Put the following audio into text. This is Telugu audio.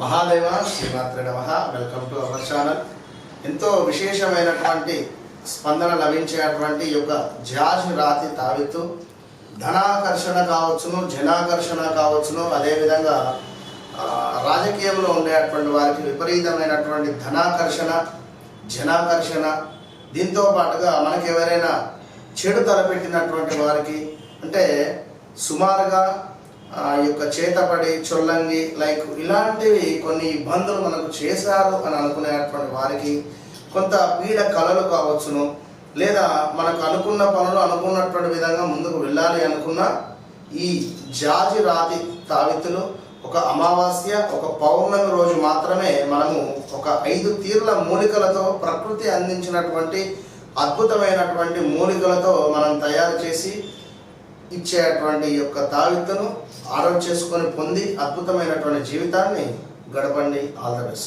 మహాదేవ శ్రీమాత్ర నమ. వెల్కమ్ టు అవర్ ఛానల్ ఎంతో విశేషమైనటువంటి స్పందన లభించేటువంటి ఈ యొక్క జాజ్ రాతి తావితూ ధనాకర్షణ కావచ్చును జనాకర్షణ కావచ్చును. అదేవిధంగా రాజకీయంలో ఉండేటువంటి వారికి విపరీతమైనటువంటి ధనాకర్షణ జనాకర్షణ. దీంతో పాటుగా మనకి ఎవరైనా చెడు తలపెట్టినటువంటి వారికి అంటే సుమారుగా యొక్క చేతపడి చొల్లంగి లైక్ ఇలాంటివి కొన్ని ఇబ్బందులు మనకు చేశారు అని అనుకునేటువంటి వారికి కొంత వీడ కళలు కావచ్చును. లేదా మనకు అనుకున్న పనులు అనుకున్నటువంటి విధంగా ముందుకు వెళ్ళాలి అనుకున్న ఈ జాజి రాతి తావితులు ఒక అమావాస్య ఒక పౌర్ణమి రోజు మాత్రమే మనము ఒక ఐదు తీర్ల మూలికలతో ప్రకృతి అందించినటువంటి అద్భుతమైనటువంటి మూలికలతో మనం తయారు చేసి ఇచ్చేటువంటి యొక్క తావిత్తును ఆరోగ్య చేసుకొని పొంది అద్భుతమైనటువంటి జీవితాన్ని గడపండి. All the best